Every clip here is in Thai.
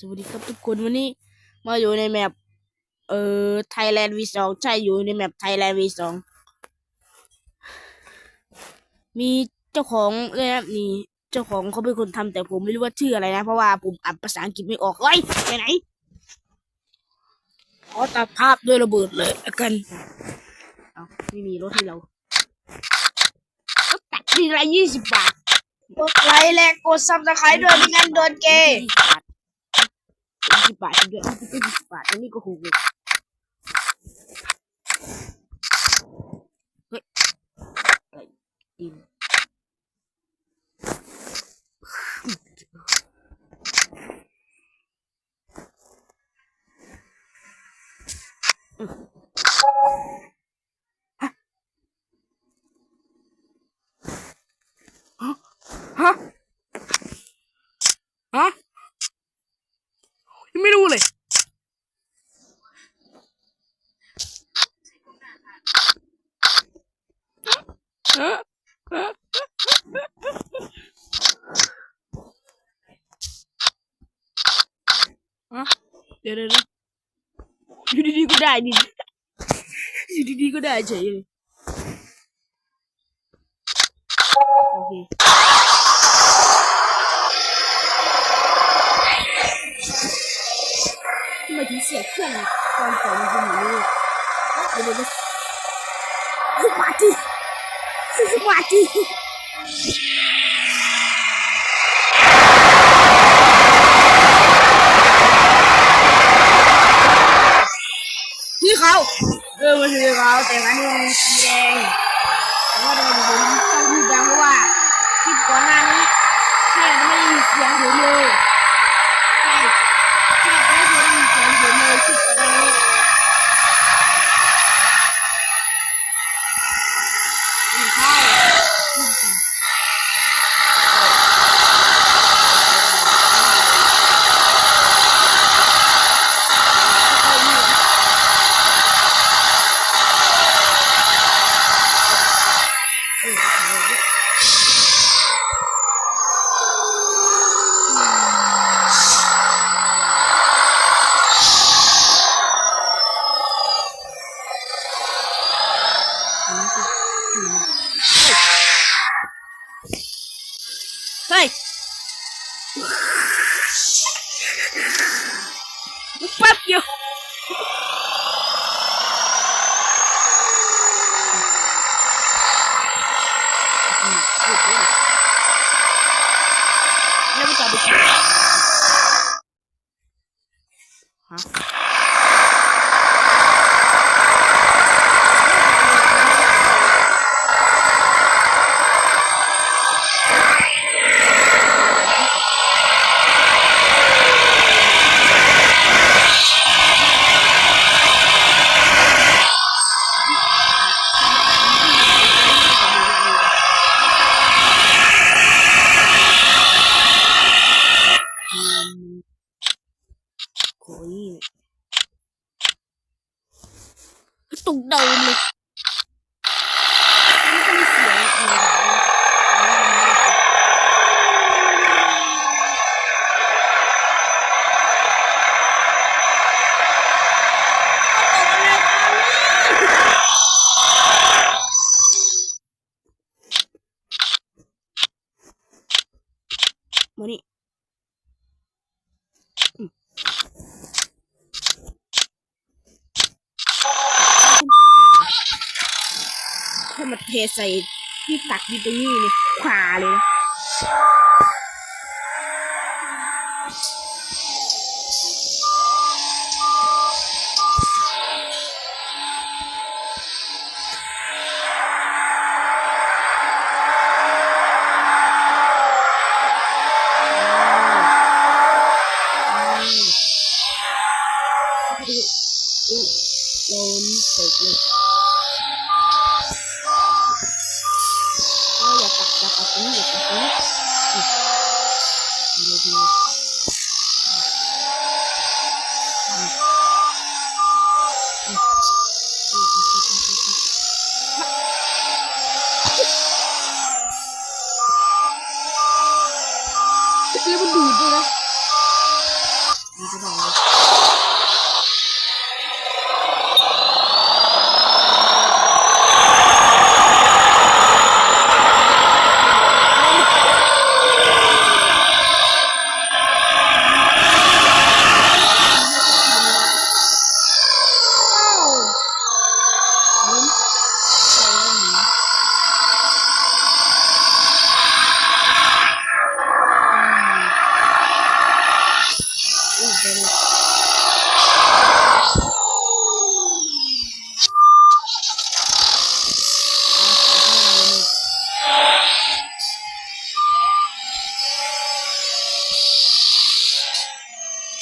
สวัสดีครับทุกคนวันนี้มาอยู่ในแมปเอ่อ Thailand V2 ใช่อยู่ในแมป Thailand V2 มีเจ้าของเลยนะนี่เจ้าของเขาเป็นคนทำแต่ผมไม่รู้ว่าชื่ออะไรนะ เพราะว่าผมอ่านภาษาอังกฤษไม่ออกเฮ้ยไปไหนขอตัดภาพด้วยระเบิดเลยละกันเอาไม่มีรถให้เราก็ตัดทีละยี่สิบบาทกดไลค์และกดซับสไครต์ด้วยไม่งั้นโดนเกย์ สิบบาทยี่สิบบาทจริงด้วยเอาไปยี่สิบบาทอันนี้ก็ถูกเลยเฮ้ยอะไรดินฮะฮะฮะ ยังไม่รู้เลย อะ เดี๋ยวเดี๋ยวเดี๋ยวอยู่ดีๆก็ได้นี่อยู่ดีๆก็ได้เฉยเลยโอเคทำไมถึงเสียงเครื่องตอนต่อมันเป็นอย่างนี้เดี๋ยวเดี๋ยวเดี๋ยวสมาธิสมาธิ พี่เขาเออมันคือเขาแต่มันยังสีแดงแต่ว่าทำไมผมต้องพูดดังเพราะว่าคลิปก่อนหน้านี้แค่ไม่ได้ยินเสียงผมเลย แล้วมันจะไปกินฮะโอ้ยตุกเดินเลยมันก็มีเสียงอะไรแบบนี้มานี่ ถ้ามา เทใส่ที่ตักอยู่ตรงนี้นี่ขวาเลยนะโด Level ดูดด้วยนะมันจะบอก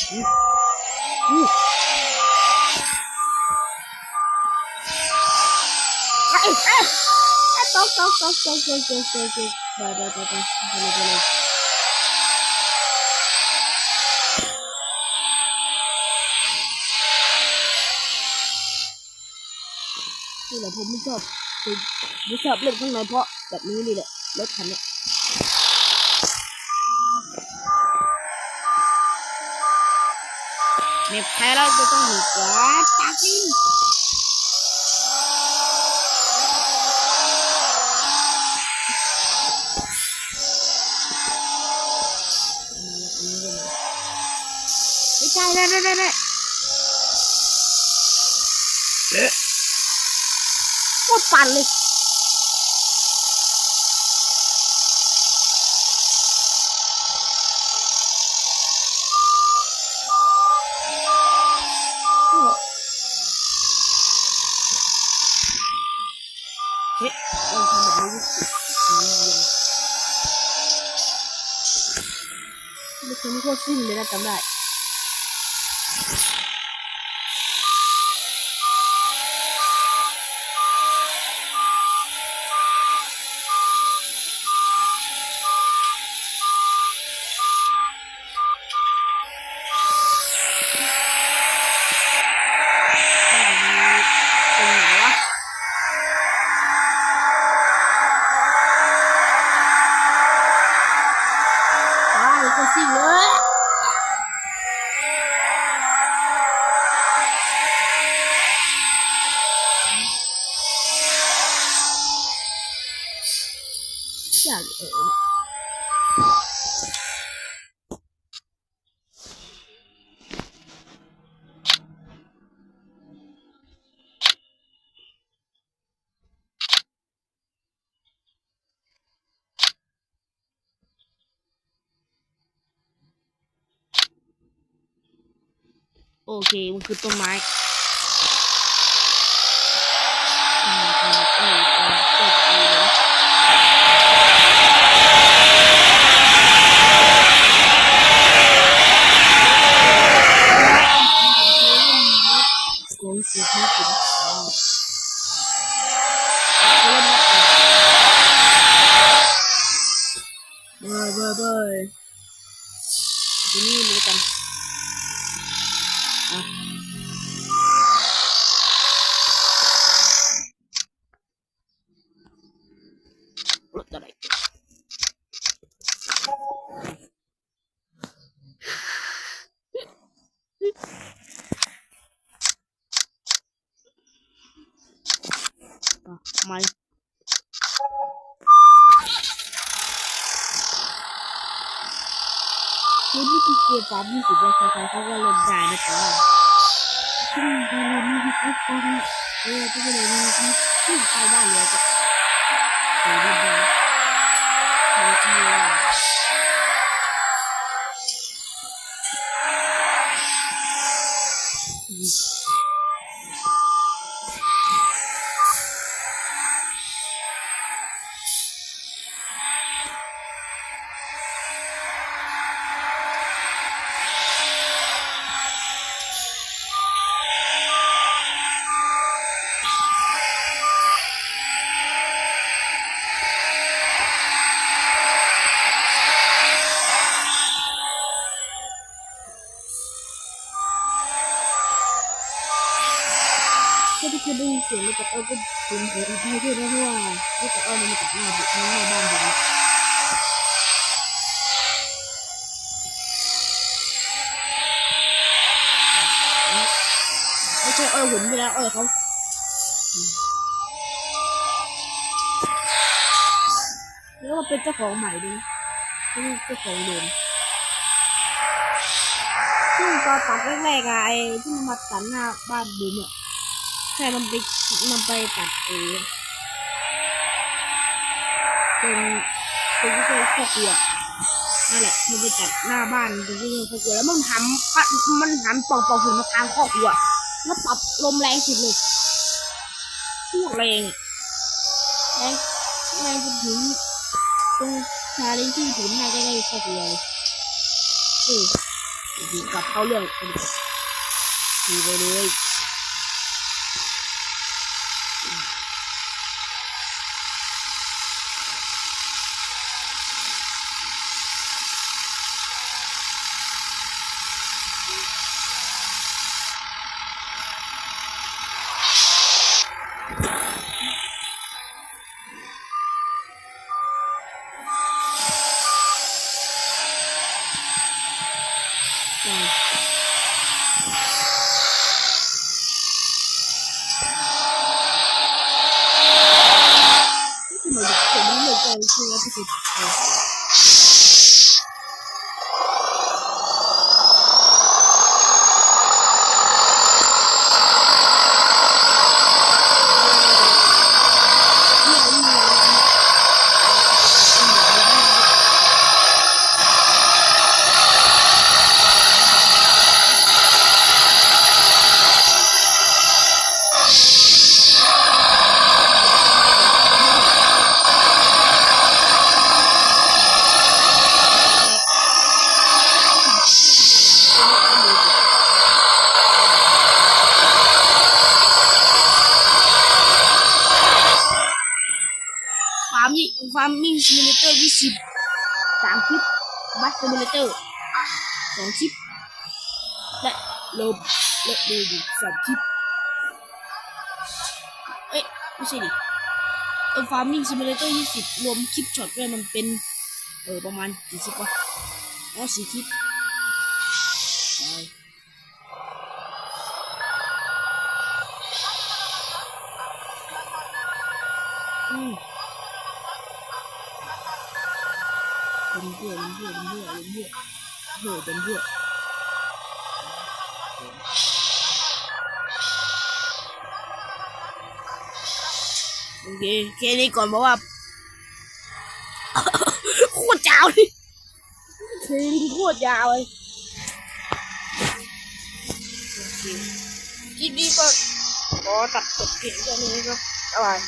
ตกตกตกตกตกตกตกตกไปไปไปไปไปเลยไปเลยนี่แหละผมไม่ชอบคือไม่ชอบเล่นข้างในเพราะแบบนี้นี่แหละรถคันเนี้ย They pile out the tongue. God, tapping. What parley? で、この方すぐ目立たない。Iya. โอเค มันคือต้นไม้ ไม่คือนี่คือเกมสามยี่สิบวันใครๆเขาก็เล่นได้นะแต่ว่าที่นี่ก็เลยมีที่พักตรงเออที่เลยมีที่ที่ใครบ้านเลยจะเออได้เออเออ สียงมันจะเอาก็ผมขออภัยด้วยนะเพราะว่าที่ตะอ้อนมันมาจากหน้าบุกหน้าบ้านผมใช่อ้อยผมไปแล้วอ้อยเขาแล้วก็เป็นเจ้าของใหม่ด้วยนะไม่ใช่เจ้าของเดิมซึ่งตอนตัดแรกๆอะไอ้ที่มันมาตัดหน้าบ้านบูมอะ ใช่มันไปมันไปตัดเองเป็นเป็นที่เป็นครอบครัวนั่นแหละมันไปตัดหน้าบ้านเป็นที่เป็นครอบครัวแล้วมันหันมันหันปองปองถึงมาทางครอบครัวแล้วปรับลมแรงสุดเลยพวกแรงแรงแรงจนถึงตรงชาเลนที่ถึงหน้าใกล้ๆครอบครัวเลยเออดีกลับเข้าเรื่องดีไปเลย ใช่นี่คือมันผมไม่เลยใจคือว่าที่สุดเนี่ยนี่ฟาร์มยี่ฟาร์ มมิ่งซิมูเลเตอร์ยี่สิบสามคลิปบัสซิมูเลเตอร์สองคลิปและโลบและเดวิดสามคลิปเอ้ยไม่ใช่ดิเออฟาร์มิ่งซิมูเลเตอร์ยี่สิบรวมคลิปช็อตด้วยมันเป็น เออประมาณกี่คลิปวะอ๋อสี่คลิป เป็นเพื่อนเป็นเพื่อนเป็นเพื่อนเป็นเพื่อนเป็นเพื่อนโอเคแค่นี้ก่อนเพราะว่าโคตรยาวเลยเพลงโคตรยาวเลยคคลิปนี้ก็ขอตัดจบเพียงแค่นี้ครับบ๊ายบาย